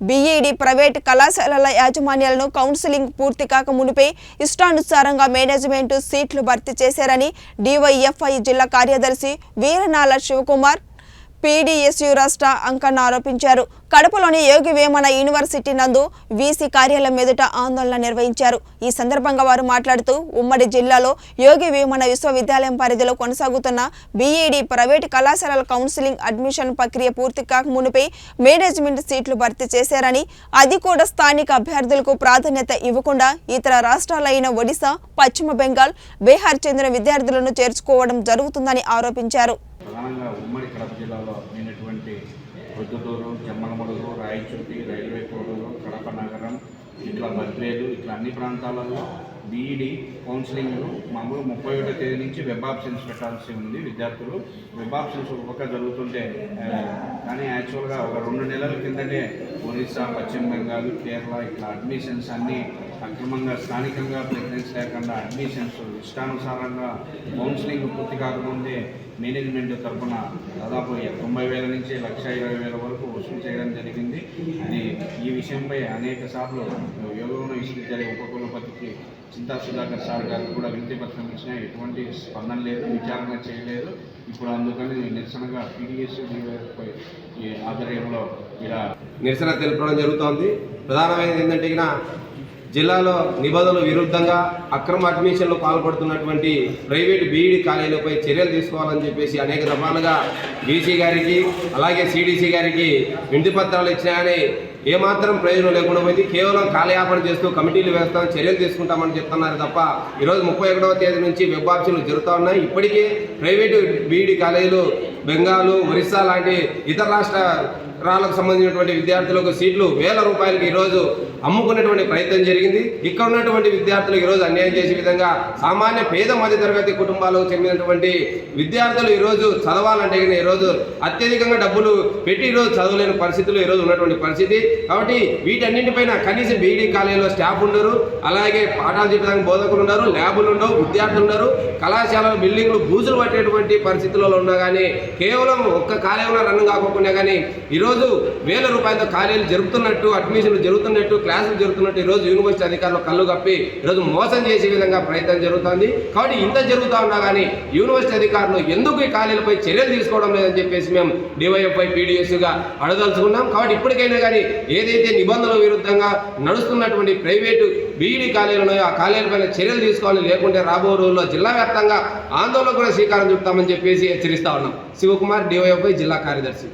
BEd private కళాశాలల యాజమాన్యాలను counselling పూర్తి కాక మునిపే ఇష్టానుసారంగా మేనేజ్మెంట్ సీట్లు భర్తీ చేశారని డివైఎఫ్ఐ జిల్లా కార్యదర్శి వీరనాల శివకుమార్ పీడీఎస్యు రాష్ట్ర అంకన్న ఆరోపించారు. కడపలోని యోగి వేమన యూనివర్సిటీ నందు వీసీ కార్యాలయం ఎదుట ఆందోళన నిర్వహించారు. ఈ సందర్భంగా వారు మాట్లాడుతూ ఉమ్మడి జిల్లాలో యోగి వేమన విశ్వవిద్యాలయం పరిధిలో కొనసాగుతున్న బీఈడి ప్రైవేటు కళాశాలల కౌన్సిలింగ్ అడ్మిషన్ ప్రక్రియ పూర్తి కాక మేనేజ్మెంట్ సీట్లు భర్తీ చేశారని అది కూడా స్థానిక అభ్యర్థులకు ప్రాధాన్యత ఇవ్వకుండా ఇతర రాష్ట్రాలైన ఒడిశా పశ్చిమ బెంగాల్ బీహార్ చెందిన విద్యార్థులను చేర్చుకోవడం జరుగుతుందని ఆరోపించారు. కడప జిల్లాలో అయినటువంటి ప్రొద్దుటూరు జమ్మలమడుగు రాయచుర్తి రైల్వే కోడూరు కడప నగరం ఇట్లా బద్వేలు ఇట్లా అన్ని ప్రాంతాలలో బీఈడి కౌన్సిలింగ్లు మామూలు ముప్పై ఒకటో తేదీ నుంచి వెబ్ ఆప్షన్స్ పెట్టాల్సి ఉంది విద్యార్థులు. వెబ్ ఆప్షన్స్ ఒక జరుగుతుంటే కానీ యాక్చువల్గా ఒక రెండు నెలల కిందటే ఒరిస్సా పశ్చిమ బెంగాల్ కేరళ ఇట్లా అడ్మిషన్స్ అన్నీ అక్రమంగా స్థానికంగా ప్రెగ్నెన్స్ లేకుండా అడ్మిషన్స్ ఇష్టానుసారంగా కౌన్సిలింగ్ పూర్తి కాకముందే మేనేజ్మెంట్ తరఫున దాదాపు తొంభై వేల నుంచి లక్ష ఇరవై వేల వరకు వసూలు చేయడం జరిగింది. అది ఈ విషయంపై అనేక సార్లు యోగవన విశ్వవిద్యాలయ ఉపకులపతికి చింతా సుధాకర్ సార్ గారికి కూడా వినతి పత్రం ఇచ్చినా ఎటువంటి స్పందన లేదు విచారణ చేయలేదు. ఇప్పుడు అందుకని నిరసనగా పీడిఎస్ ఆధ్వర్యంలో ఇలా నిరసన తెలపడం జరుగుతోంది. ప్రధానమైనది ఏంటంటే జిల్లాలో నిబంధనలు విరుద్ధంగా అక్రమ అడ్మిషన్లో పాల్పడుతున్నటువంటి ప్రైవేట్ బీఈడి కాలేజీలపై చర్యలు తీసుకోవాలని చెప్పేసి అనేక దఫాలుగా బీసీ గారికి అలాగే సిడిసి గారికి వింటి పత్రాలు ఇచ్చినాయని ఏమాత్రం ప్రయోజనం లేకుండా పోయింది. కేవలం కాలయాపన చేస్తూ కమిటీలు వేస్తాం చర్యలు తీసుకుంటామని చెప్తున్నారు తప్ప ఈరోజు ముప్పై ఒకటవ తేదీ నుంచి వెబ్ ఆప్షన్లు జరుగుతూ ఉన్నాయి. ఇప్పటికే ప్రైవేటు బీఈడి కాలేజీలు బెంగాలు ఒరిస్సా లాంటి ఇతర రాష్ట్రాలకు సంబంధించినటువంటి విద్యార్థులకు సీట్లు వేల రూపాయలకు ఈరోజు అమ్ముకునేటువంటి ప్రయత్నం జరిగింది. ఇక్కడ ఉన్నటువంటి విద్యార్థులకు ఈరోజు అన్యాయం చేసే విధంగా సామాన్య పేద మధ్య తరగతి కుటుంబాలకు చెందినటువంటి విద్యార్థులు ఈరోజు చదవాలంటే కనుక ఈరోజు అత్యధికంగా డబ్బులు పెట్టి ఈరోజు చదవలేని పరిస్థితులు ఈరోజు ఉన్నటువంటి పరిస్థితి. కాబట్టి వీటన్నింటిపైన కనీసం బీఈడీ కాలేజీలో స్టాఫ్ ఉండరు. అలాగే పాఠాలు చెప్పడానికి బోధకులు ఉన్నారు ల్యాబులు ఉండవు విద్యార్థులు ఉన్నారు కళాశాలలు బిల్డింగ్లు బూజులు పట్టేటువంటి పరిస్థితులలో ఉన్నా కానీ కేవలం ఒక్క కాలేజీలో రన్ కాకుండా కానీ ఈరోజు వేల రూపాయలతో కాలేజీలు జరుగుతున్నట్టు అడ్మిషన్లు జరుగుతున్నట్టు క్లాసులు జరుగుతున్నట్టు ఈరోజు యూనివర్సిటీ అధికారులు కళ్ళు కప్పి ఈరోజు మోసం చేసే విధంగా ప్రయత్నం జరుగుతుంది. కాబట్టి ఇంత జరుగుతూ ఉన్నా కానీ యూనివర్సిటీ అధికారులు ఎందుకు ఈ కాలేజీలపై చర్యలు తీసుకోవడం లేదని చెప్పేసి మేము డివైఎఫ్ఐ పీడిఎస్గా అడదలుచుకున్నాం కాబట్టి ఇప్పటికైనా కానీ ఏదైతే నిబంధనల విరుద్ధంగా నడుస్తున్నటువంటి ప్రైవేటు బీఈడీ కాలేజీలు ఉన్నాయో ఆ కాలేజీలపైన చర్యలు తీసుకోవాలి. లేకుంటే రాబో రోజుల్లో జిల్లా వ్యాప్తంగా ఆందోళన కూడా శ్రీకారం చుడతామని చెప్పేసి హెచ్చరిస్తా ఉన్నాం. శివకుమార్ డివైఎఫ్ఐ జిల్లా కార్యదర్శి.